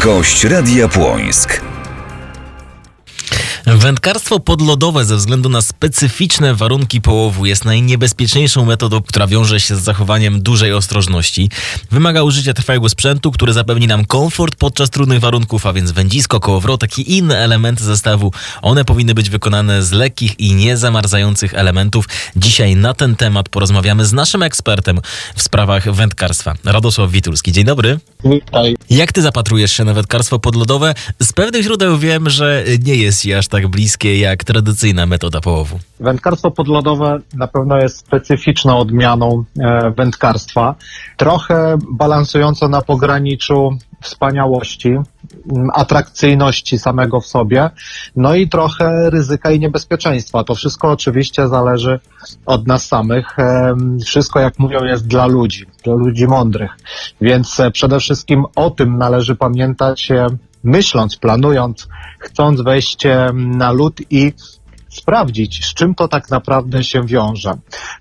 Gość Radia Płońsk. Wędkarstwo podlodowe ze względu na specyficzne warunki połowu jest najniebezpieczniejszą metodą, która wiąże się z zachowaniem dużej ostrożności. Wymaga użycia trwałego sprzętu, który zapewni nam komfort podczas trudnych warunków, a więc wędzisko, kołowrotek i inne elementy zestawu. One powinny być wykonane z lekkich i niezamarzających elementów. Dzisiaj na ten temat porozmawiamy z naszym ekspertem w sprawach wędkarstwa, Radosław Witulski. Dzień dobry. Witaj. Jak ty zapatrujesz się na wędkarstwo podlodowe? Z pewnych źródeł wiem, że nie jest ci aż tak bliskie jak tradycyjna metoda połowu. Wędkarstwo podlodowe na pewno jest specyficzną odmianą e, wędkarstwa, trochę balansująco na pograniczu wspaniałości, atrakcyjności samego w sobie, no i trochę ryzyka i niebezpieczeństwa. To wszystko oczywiście zależy od nas samych. Em, Wszystko, jak mówią, jest dla ludzi, dla ludzi mądrych. Więc e, przede wszystkim o tym należy pamiętać, e, myśląc, planując, chcąc wejść na lód i sprawdzić, z czym to tak naprawdę się wiąże.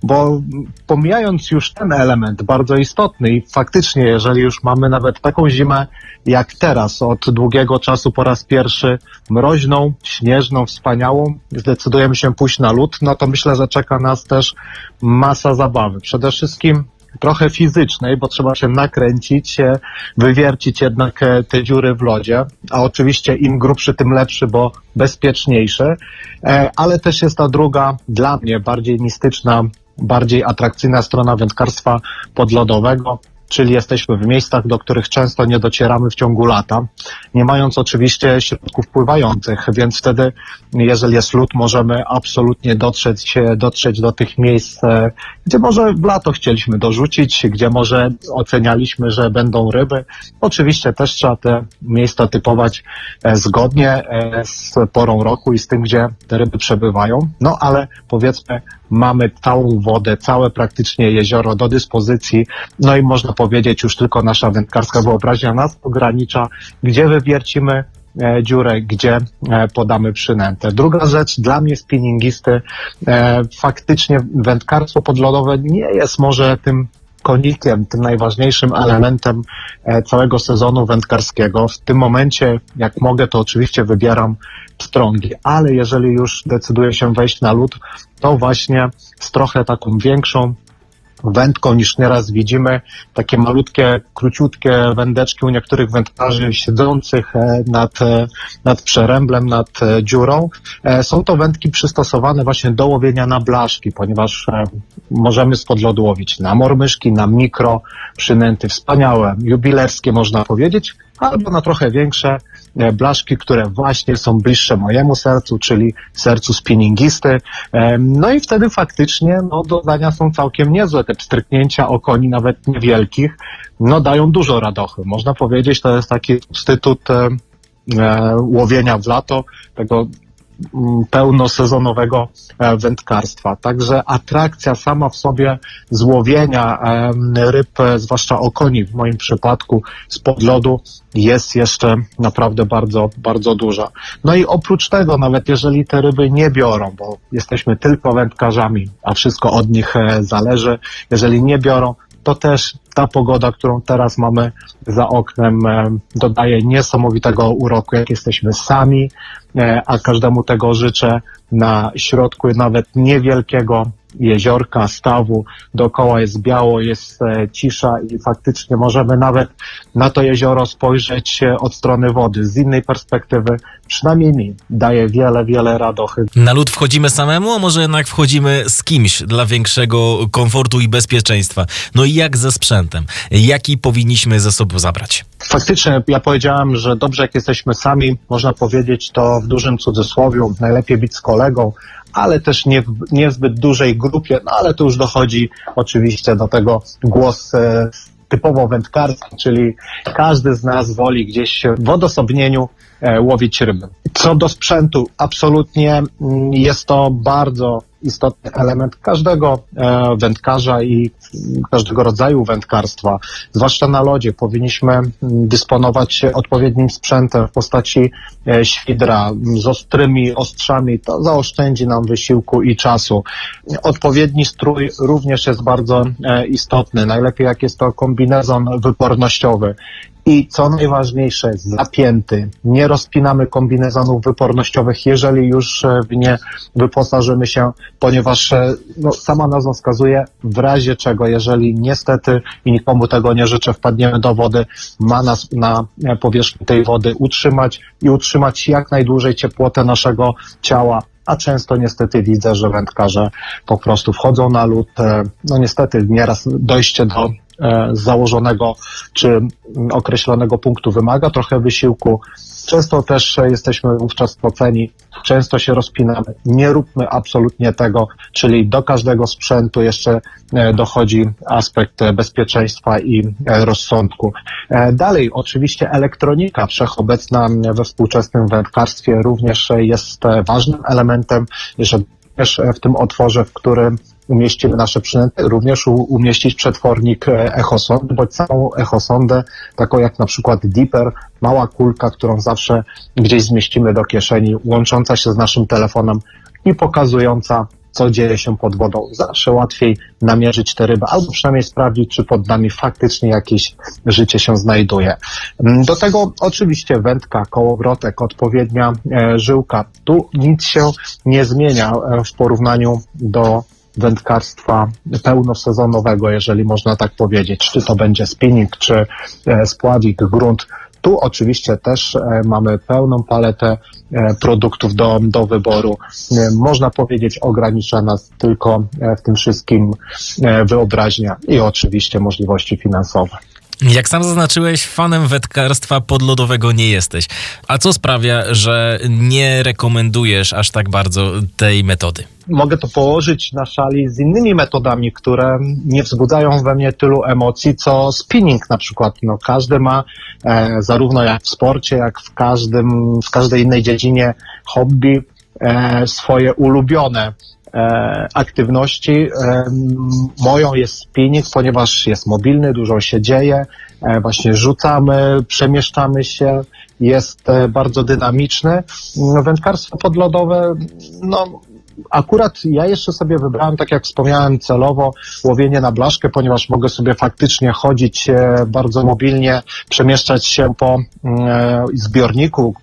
Bo pomijając już ten element bardzo istotny i faktycznie, jeżeli już mamy nawet taką zimę jak teraz, od długiego czasu po raz pierwszy mroźną, śnieżną, wspaniałą, zdecydujemy się pójść na lód, no to myślę, że czeka nas też masa zabawy. Przede wszystkim trochę fizycznej, bo trzeba się nakręcić, wywiercić jednak e, te dziury w lodzie, a oczywiście im grubszy, tym lepszy, bo bezpieczniejszy, E, ale też jest ta druga, dla mnie bardziej mistyczna, bardziej atrakcyjna strona wędkarstwa podlodowego, czyli jesteśmy w miejscach, do których często nie docieramy w ciągu lata, nie mając oczywiście środków pływających, więc wtedy, jeżeli jest lód, możemy absolutnie dotrzeć, dotrzeć do tych miejsc, e, gdzie może w lato chcieliśmy dorzucić, gdzie może ocenialiśmy, że będą ryby. Oczywiście też trzeba te miejsca typować e, zgodnie e, z porą roku i z tym, gdzie te ryby przebywają. No ale powiedzmy, mamy całą wodę, całe praktycznie jezioro do dyspozycji, no i można powiedzieć, już tylko nasza wędkarska wyobraźnia nas ogranicza, gdzie wywiercimy e, dziurę, gdzie e, podamy przynętę. Druga rzecz dla mnie spinningisty, e, faktycznie wędkarstwo podlodowe nie jest może tym konikiem, tym najważniejszym elementem całego sezonu wędkarskiego. W tym momencie, jak mogę, to oczywiście wybieram pstrągi, ale jeżeli już decyduję się wejść na lód, to właśnie z trochę taką większą wędką niż nieraz widzimy, takie malutkie, króciutkie wędeczki u niektórych wędkarzy siedzących e, nad, e, nad przeręblem, nad e, dziurą. Są to wędki przystosowane właśnie do łowienia na blaszki, ponieważ możemy spod lodu łowić na mormyszki, na mikro przynęty wspaniałe, jubilerskie można powiedzieć, albo na trochę większe blaszki, które właśnie są bliższe mojemu sercu, czyli sercu spinningisty. E, No i wtedy faktycznie no, dodania są całkiem niezłe. Te pstryknięcia okoni, nawet niewielkich, no dają dużo radochy. Można powiedzieć, to jest taki substytut e, e, łowienia w lato, tego pełnosezonowego e, wędkarstwa. Także atrakcja sama w sobie złowienia ryb, e, zwłaszcza okoni w moim przypadku spod lodu jest jeszcze naprawdę bardzo, bardzo duża. No i oprócz tego, nawet jeżeli te ryby nie biorą, bo jesteśmy tylko wędkarzami, a wszystko od nich e, zależy, jeżeli nie biorą, to też ta pogoda, którą teraz mamy za oknem, e, dodaje niesamowitego uroku, jak jesteśmy sami, e, a każdemu tego życzę. Na środku nawet niewielkiego jeziorka, stawu, dookoła jest biało, jest e, cisza i faktycznie możemy nawet na to jezioro spojrzeć e, od strony wody, z innej perspektywy, przynajmniej mi daje wiele, wiele radochy. Na lód wchodzimy samemu, a może jednak wchodzimy z kimś dla większego komfortu i bezpieczeństwa? No i jak ze sprzętem? Jaki powinniśmy ze sobą zabrać? Faktycznie, ja powiedziałem, że dobrze jak jesteśmy sami, można powiedzieć to w dużym cudzysłowiu, najlepiej być z kolegą, ale też nie w, nie w zbyt dużej grupie, no ale tu już dochodzi oczywiście do tego głos e, typowo wędkarski, czyli każdy z nas woli gdzieś w odosobnieniu e, łowić ryby. Co do sprzętu, absolutnie mm, jest to bardzo istotny element każdego e, wędkarza i każdego rodzaju wędkarstwa, zwłaszcza na lodzie. Powinniśmy dysponować odpowiednim sprzętem w postaci e, świdra z ostrymi ostrzami. To zaoszczędzi nam wysiłku i czasu. Odpowiedni strój również jest bardzo e, istotny. Najlepiej jak jest to kombinezon wypornościowy. I co najważniejsze, zapięty. Nie rozpinamy kombinezonów wypornościowych, jeżeli już e, w nie wyposażymy się, ponieważ e, no, sama nazwa wskazuje, w razie czego, jeżeli niestety i nikomu tego nie życzę, wpadniemy do wody, ma nas na e, powierzchni tej wody utrzymać i utrzymać jak najdłużej ciepłotę naszego ciała, a często niestety widzę, że wędkarze po prostu wchodzą na lód. No niestety nieraz dojście do e, założonego czy określonego punktu wymaga trochę wysiłku. Często też jesteśmy wówczas spoceni, często się rozpinamy. Nie róbmy absolutnie tego, czyli do każdego sprzętu jeszcze e, dochodzi aspekt e, bezpieczeństwa i rozsądku. Dalej, oczywiście elektronika wszechobecna we współczesnym wędkarstwie również jest ważnym elementem, e, w tym otworze, w którym umieścimy nasze przynęty, również umieścić przetwornik e, echosondy, bądź samą echosondę, taką jak na przykład dipper, mała kulka, którą zawsze gdzieś zmieścimy do kieszeni, łącząca się z naszym telefonem i pokazująca, co dzieje się pod wodą. Zawsze łatwiej namierzyć te ryby, albo przynajmniej sprawdzić, czy pod nami faktycznie jakieś życie się znajduje. Mm, Do tego oczywiście wędka, kołowrotek, odpowiednia e, żyłka. Tu nic się nie zmienia e, w porównaniu do wędkarstwa pełnosezonowego, jeżeli można tak powiedzieć. Czy to będzie spinning, czy e, spławik, grunt. Tu oczywiście też e, mamy pełną paletę e, produktów do, do wyboru. Można powiedzieć, ogranicza nas tylko w tym wszystkim wyobraźnia i oczywiście możliwości finansowe. Jak sam zaznaczyłeś, fanem wędkarstwa podlodowego nie jesteś. A co sprawia, że nie rekomendujesz aż tak bardzo tej metody? mogę to położyć na szali z innymi metodami, które nie wzbudzają we mnie tylu emocji, co spinning na przykład. No, każdy ma, e, zarówno jak w sporcie, jak w każdym, w każdej innej dziedzinie hobby, e, swoje ulubione aktywności. E, moją jest spinning, ponieważ jest mobilny, dużo się dzieje, e, właśnie rzucamy, przemieszczamy się, jest e, bardzo dynamiczny. No, Wędkarstwo podlodowe, no akurat ja jeszcze sobie wybrałem, tak jak wspomniałem, celowo łowienie na blaszkę, ponieważ mogę sobie faktycznie chodzić e, bardzo mobilnie, przemieszczać się po mm, e, zbiorniku,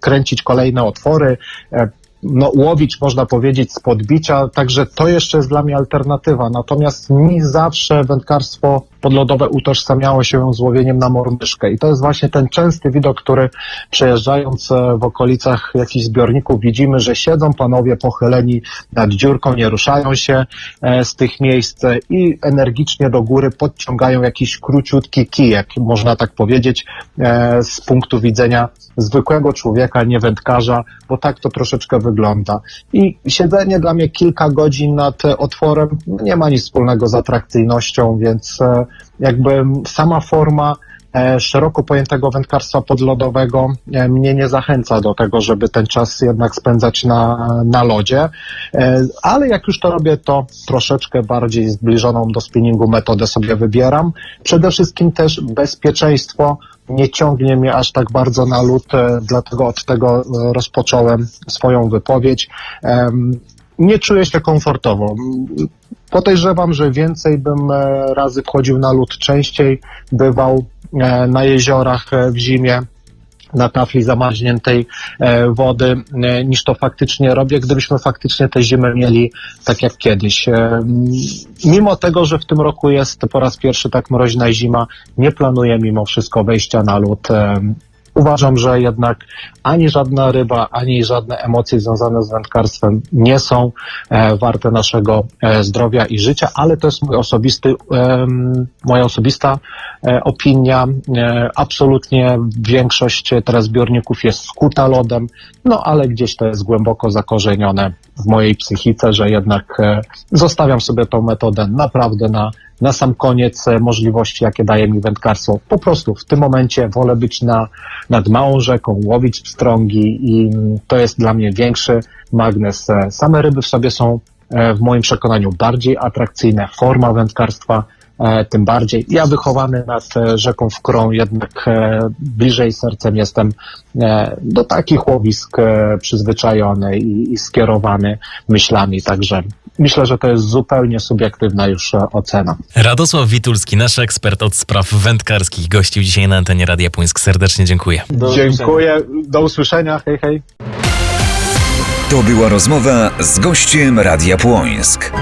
kręcić kolejne otwory, e, no, łowić, można powiedzieć, z podbicia, także to jeszcze jest dla mnie alternatywa. Natomiast mi zawsze wędkarstwo podlodowe utożsamiało się z łowieniem na mormyszkę i to jest właśnie ten częsty widok, który przejeżdżając e, w okolicach jakichś zbiorników widzimy, że siedzą panowie pochyleni nad dziurką, nie ruszają się e, z tych miejsc i energicznie do góry podciągają jakiś króciutki kijek, można tak powiedzieć, e, z punktu widzenia zwykłego człowieka, nie wędkarza, bo tak to troszeczkę wygląda. I siedzenie dla mnie kilka godzin nad otworem no, nie ma nic wspólnego z atrakcyjnością, więc e, jakby sama forma szeroko pojętego wędkarstwa podlodowego e, mnie nie zachęca do tego, żeby ten czas jednak spędzać na, na lodzie, E, ale jak już to robię, to troszeczkę bardziej zbliżoną do spinningu metodę sobie wybieram. Przede wszystkim też bezpieczeństwo nie ciągnie mnie aż tak bardzo na lód, e, dlatego od tego e, rozpocząłem swoją wypowiedź. Nie czuję się komfortowo. Podejrzewam, że więcej bym e, razy wchodził na lód częściej, bywał e, na jeziorach e, w zimie, na tafli zamarzniętej e, wody, e, niż to faktycznie robię, gdybyśmy faktycznie tę zimę mieli tak jak kiedyś. E, Mimo tego, że w tym roku jest po raz pierwszy tak mroźna zima, nie planuję mimo wszystko wejścia na lód. Uważam, że jednak ani żadna ryba, ani żadne emocje związane z wędkarstwem nie są e, warte naszego e, zdrowia i życia, ale to jest mój osobisty, moja osobista e, opinia. Absolutnie większość teraz zbiorników jest skuta lodem, no ale gdzieś to jest głęboko zakorzenione w mojej psychice, że jednak zostawiam sobie tą metodę naprawdę na, na sam koniec e, możliwości, jakie daje mi wędkarstwo. Po prostu w tym momencie wolę być na, nad małą rzeką, łowić pstrągi i mm, to jest dla mnie większy magnes. E, Same ryby w sobie są e, w moim przekonaniu bardziej atrakcyjne. Forma wędkarstwa tym bardziej. Ja wychowany nad e, rzeką Wkrą, jednak e, bliżej sercem jestem e, do takich łowisk e, przyzwyczajony i, i skierowany myślami, także myślę, że to jest zupełnie subiektywna już e, ocena. Radosław Witulski, nasz ekspert od spraw wędkarskich, gościł dzisiaj na antenie Radia Płyńsk. Serdecznie dziękuję. Dziękuję, do usłyszenia, hej hej. To była rozmowa z gościem Radia Płońsk.